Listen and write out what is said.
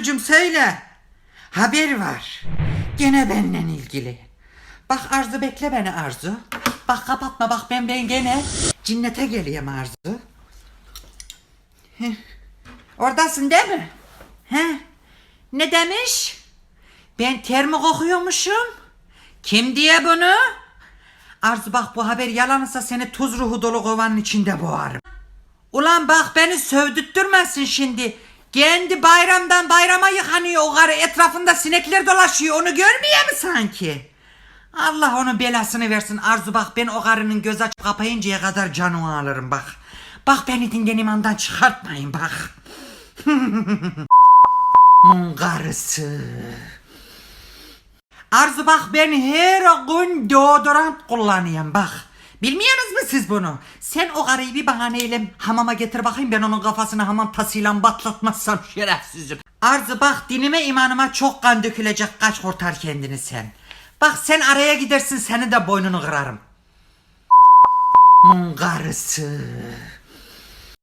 Arzucum söyle. Haber var. Gene benden ilgili. Bak Arzu bekle beni Arzu. Bak kapatma bak ben ben gene cinnete geleyim Arzu. Heh. Oradasın değil mi? He? Ne demiş? Ben termik okuyormuşum. Kim diye bunu? Arzu bak bu haber yalansa seni tuz ruhu dolu kovanın içinde boğarım. Ulan bak beni sövdürtmesin şimdi. Kendi bayramdan bayrama yıkanıyor o karı etrafında sinekler dolaşıyor onu görmüyor mu sanki? Allah onun belasını versin Arzu bak ben o karının göz açıp kapayıncaya kadar canını alırım bak. Bak beni dinden imandan çıkartmayın bak. Mun karısı. Arzu bak ben her gün deodorant kullanıyorum bak. Bilmiyorsunuz mu siz bunu? Sen o karıyı bir bahaneyle hamama getir bakayım ben onun kafasını hamam tasıyla batlatmazsam şerefsizim. Arzu bak dinime imanıma çok kan dökülecek kaç kurtar kendini sen. Bak sen araya gidersin seni de boynunu kırarım. Karısı.